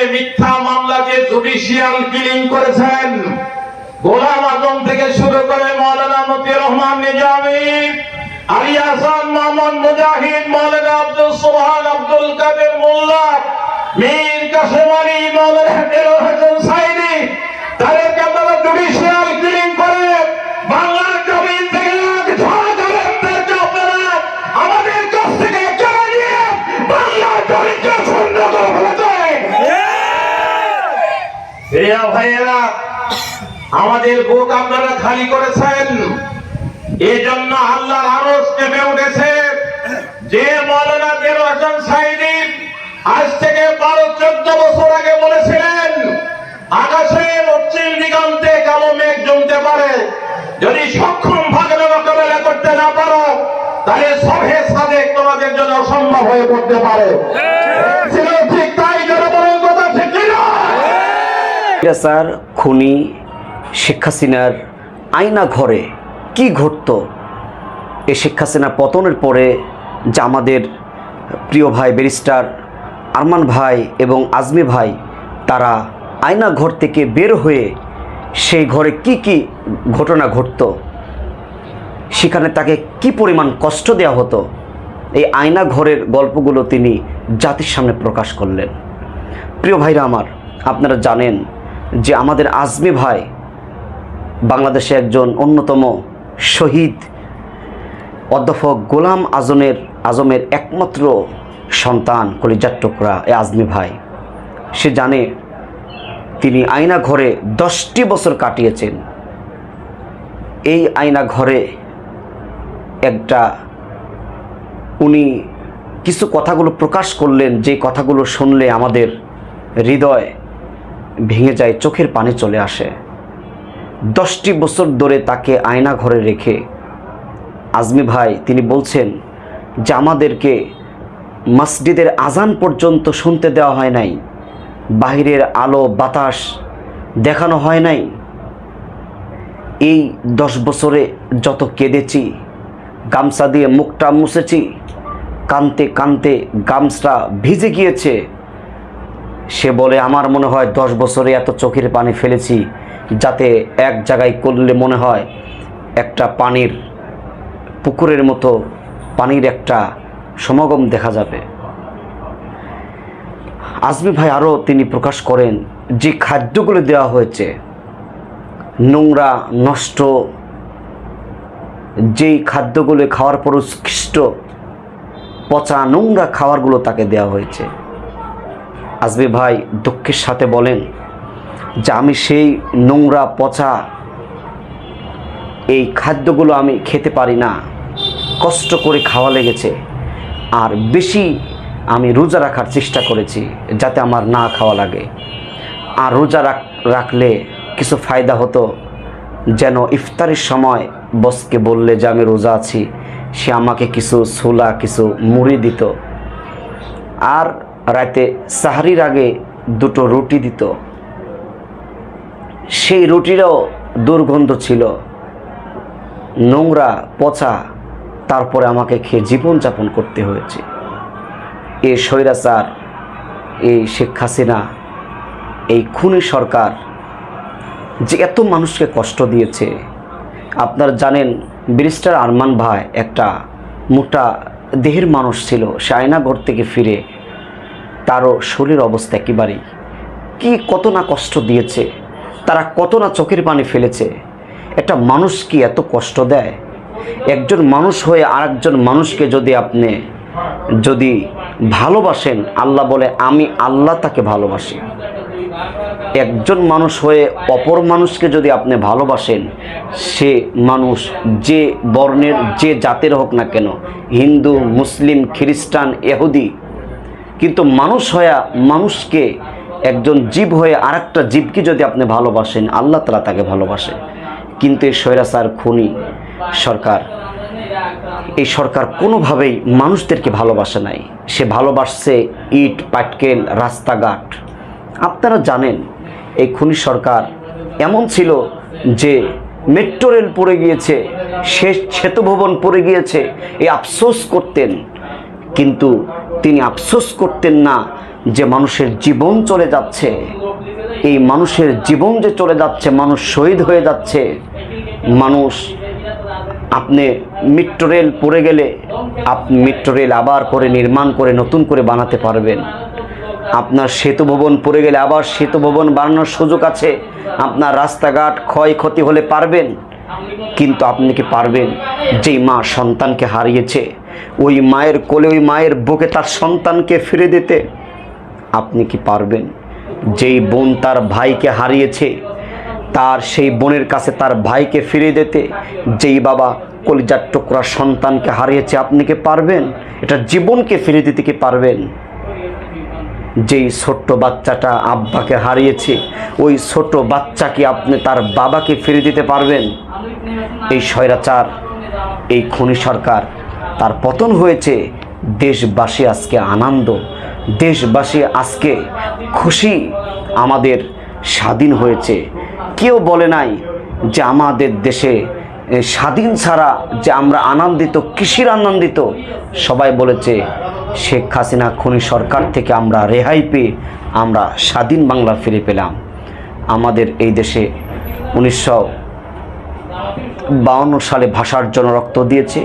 যে মিথ্যা মামলা যে জুডিশিয়াল কিলিং করেছেন, গোলাম আজম থেকে শুরু করে মৌলানা মতি রহমান নিজামী, আলী হাসান মোহাম্মদ মুজাহিদ মৌলানা আব্দুল সোহান আব্দুল কাদের মোল্লা, মীর কাসেম আলী মৌলানা প্রিয় ভাইয়েরা আমাদের বুক আপনারা খালি করেছেন। এই জন্য আল্লাহর আরস চেপে উঠেছে। যে মৌলানা দেল হাসান সাইদি আজ থেকে বারো চোদ্দ বছর আগে বলেছিলেন আকাশে পশ্চিম দিগন্তে কালো মেঘ জমতে পারে। যদি সক্ষম ভাগলে মোকাবেলা করতে না পারো তাহলে সবে সাদেক তোমাদের জন্য অসম্ভব হয়ে পড়তে পারে ছিল ঠিক তাই জনগণের কথা ঠিক কি না? এটা খুনি, শেখ হাসিনার আয়না ঘরে কি ঘটতো? এই শেখ পতনের পরে যে আমাদের প্রিয় ভাই ব্যারিস্টার আরমান ভাই এবং আজমি ভাই, তারা আয়না ঘর থেকে বের হয়ে সেই ঘরে কি কি ঘটনা ঘটতো? সেখানে তাকে কি পরিমাণ কষ্ট দেওয়া হতো? এই আয়না ঘরের গল্পগুলো তিনি জাতির সামনে প্রকাশ করলেন। প্রিয় ভাইরা আমার, আপনারা জানেন যে আমাদের আজমি ভাই বাংলাদেশে একজন অন্যতম শহীদ, অধ্যাপক গোলাম আজমের আজমের একমাত্র সন্তান কলিজার টুকরা এ আজমি ভাই। সে জানে তিনি আয়না ঘরে দশটি বছর কাটিয়েছেন। এই আয়না ঘরে একটা উনি কিছু কথাগুলো প্রকাশ করলেন, যে কথাগুলো শুনলে আমাদের হৃদয় ভেঙে যায়, চোখের পানি চলে আসে। দশটি বছর ধরে তাকে আয়না ঘরে রেখে আজমি ভাই তিনি বলছেন যে, আমাদেরকে মসজিদের আজান পর্যন্ত শুনতে দেওয়া হয় নাই, বাহিরের আলো, বাতাস দেখানো হয় নাই। এই দশ বছরে যত কেঁদেছি, গামছা দিয়ে মুখটা মুছেছি, কানতে কানতে গামছা ভিজে গিয়েছে সে বলে, আমার মনে হয় দশ বছরে এত চোখের পানি ফেলেছি যাতে এক জায়গায় করলে মনে হয় একটা পানির পুকুরের মতো পানির একটা সমাগম দেখা যাবে। আজমি ভাই আরও তিনি প্রকাশ করেন, যে খাদ্যগুলো দেওয়া হয়েছে, নোংরা, নষ্ট, যেই খাদ্যগুলো খাওয়ার পর উৎকৃষ্ট পচা নোংরা খাবারগুলো তাকে দেওয়া হয়েছে। আজমি ভাই দুঃখের সাথে বলেন যে আমি সেই নোংরা পচা এই খাদ্যগুলো আমি খেতে পারি না। কষ্ট করে খাওয়া লেগেছে। আর বেশি আমি রোজা রাখার চেষ্টা করেছি যাতে আমার না খাওয়া লাগে। আর রোজা রাখ, রাখলে কিছু ফায়দা হতো যেন ইফতারের সময় বসকে বললে যে আমি রোজা আছি, সে আমাকে কিছু ছোলা, কিছু মুড়ি দিত। আর রাতে সাহারির আগে দুটো রুটি দিত। সেই রুটিরও দুর্গন্ধ ছিল। নোংরা, পচা, তারপরে আমাকে খেয়ে জীবনযাপন করতে হয়েছে। এই স্বৈরাচার এই শেখ হাসিনা, এই খুনি সরকার যে এত মানুষকে কষ্ট দিয়েছে। আপনারা জানেন, ব্যারিস্টার আরমান ভাই একটা মোটা দেহের মানুষ ছিল। সে আয়নাঘর থেকে ফিরে তারও শরীর অবস্থা একেবারেই কি কত না কষ্ট দিয়েছে, তারা কত না চোখের পানি ফেলেছে। একটা মানুষ কি এত কষ্ট দেয়? একজন মানুষ হয়ে আরেকজন মানুষকে যদি আপনি, যদি ভালোবাসেন, আল্লাহ বলে, আমি আল্লাহ তাকে ভালোবাসি। একজন মানুষ হয়ে অপর মানুষকে যদি আপনি ভালোবাসেন, সে মানুষ যে বর্ণের, যে জাতের হোক না কেন, হিন্দু, মুসলিম, খ্রিস্টান এহুদি কিন্তু মানুষ হয়ে মানুষকে একজন জীব হয়ে আরেকটা জীবকে যদি আপনি ভালোবাসেন, আল্লাহ তালা তাকে ভালোবাসে। কিন্তু এই স্বৈরাচার খুনি সরকার, এই সরকার কোনোভাবেই মানুষদেরকে ভালোবাসে নাই। সে ভালোবাসছে ইট, পাটকেল, রাস্তাঘাট। আপনারা জানেন, এই খুনি সরকার এমন ছিল যে মেট্রো রেল পড়ে গিয়েছে শেষ সেতু ভবন পড়ে গিয়েছে, এই আফসোস করতেন। কিন্তু তিনি আফসোস করতেন না যে মানুষের জীবন চলে যাচ্ছে। এই মানুষের জীবন যে চলে যাচ্ছে, মানুষ শহীদ হয়ে যাচ্ছে। মানুষ, আপনি মেট্রো রেল পড়ে গেলে আপনি মেট্রো রেল আবার করে নির্মাণ করে, নতুন করে বানাতে পারবেন। আপনার সেতু ভবন পড়ে গেলে আবার সেতু ভবন বানানোর সুযোগ আছে। আপনার রাস্তাঘাট ক্ষয়ক্ষতি হলে পারবেন। কিন্তু আপনি কি পারবেন? যেই মা সন্তানকে হারিয়েছে ওই মায়ের কোলে, ওই মায়ের বুকে তার সন্তানকে ফিরে দিতে আপনি কি পারবেন? যেই বোন তার ভাইকে হারিয়েছে, তার সেই বোনের কাছে তার ভাইকে ফিরে দিতে, যেই বাবা কলিজার টুকরা সন্তানকে হারিয়েছে, আপনি কি পারবেন? এটা জীবনকে ফিরে দিতে কি পারবেন? যেই ছোট্ট বাচ্চাটা আব্বাকে হারিয়েছে, ওই ছোট বাচ্চাকে আপনি তার বাবাকে ফিরে দিতে পারবেন? এই স্বৈরাচার, এই খনি সরকার তার পতন হয়েছে। দেশবাসী আজকে আনন্দ, দেশবাসী আজকে খুশি। আমাদের স্বাধীন হয়েছে। কেউ বলে নাই যে আমাদের দেশে স্বাধীন ছাড়া যে আমরা আনন্দিত কৃষির আনন্দিত? সবাই বলেছে, শেখ হাসিনা খনি সরকার থেকে আমরা রেহাই পেয়ে আমরা স্বাধীন বাংলা ফিরে পেলাম। আমাদের এই দেশে উনিশশো সালে ভাষার জন্য রক্ত দিয়েছে।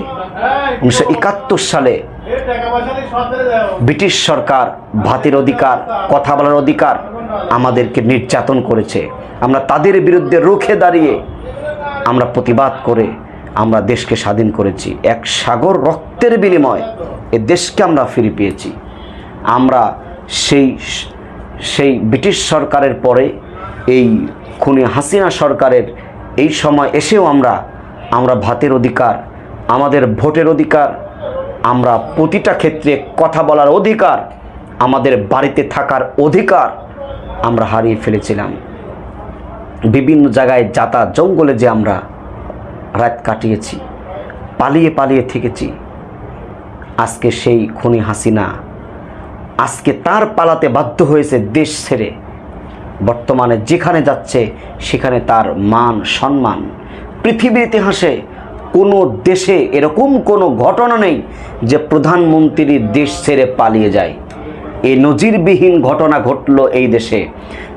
উনিশশো একাত্তর সালে ব্রিটিশ সরকার ভাতের অধিকার, কথা বলার অধিকার আমাদেরকে নির্যাতন করেছে। আমরা তাদের বিরুদ্ধে রুখে দাঁড়িয়ে আমরা প্রতিবাদ করে আমরা দেশকে স্বাধীন করেছি। এক সাগর রক্তের বিনিময় এ দেশকে আমরা ফিরে পেয়েছি। আমরা সেই সেই ব্রিটিশ সরকারের পরে এই খুনি হাসিনা সরকারের এই সময় এসেও আমরা আমরা ভাতের অধিকার আমাদের ভোটের অধিকার, আমরা প্রতিটা ক্ষেত্রে কথা বলার অধিকার, আমাদের বাড়িতে থাকার অধিকার আমরা হারিয়ে ফেলেছিলাম। বিভিন্ন জায়গায় যাতা জঙ্গলে যে আমরা রাত কাটিয়েছি, পালিয়ে পালিয়ে থেকেছি, আজকে সেই খুনি হাসিনা, আজকে তার পালাতে বাধ্য হয়েছে দেশ ছেড়ে। বর্তমানে যেখানে যাচ্ছে, সেখানে তার মান, সম্মান, পৃথিবীর ইতিহাসে কোনো দেশে এরকম কোনো ঘটনা নেই যে প্রধানমন্ত্রী দেশ ছেড়ে পালিয়ে যায়। এই নজিরবিহীন ঘটনা ঘটল এই দেশে।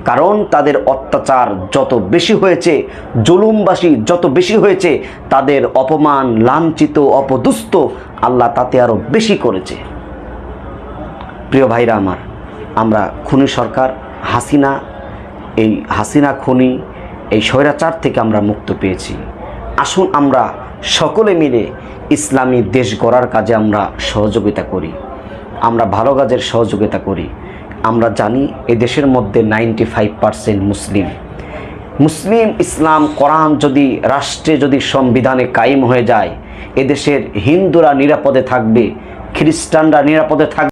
কারণ তাদের অত্যাচার যত বেশি হয়েছে, জুলুমবাসী যত বেশি হয়েছে, তাদের অপমান, লাঞ্ছিত অপদুস্ত আল্লাহ তাতে আরও বেশি করেছে। প্রিয় ভাইরা আমার, আমরা খুনি সরকার, হাসিনা, এই হাসিনা খুনি, এই স্বৈরাচার থেকে আমরা মুক্ত পেয়েছি। আসুন আমরা সকলে মিলে ইসলামী দেশ গড়ার কাজে আমরা সহযোগিতা করি। আমরা ভালো কাজের সহযোগিতা করি। আমরা জানি এ দেশের মধ্যে নাইনটি ফাইভ পার্সেন্ট মুসলিম। মুসলিম ইসলাম, কোরআন যদি, রাষ্ট্রে যদি সংবিধানে কায়েম হয়ে যায় এদেশের হিন্দুরা নিরাপদে থাকবে, খ্রিস্টানরা নিরাপদে থাকবে।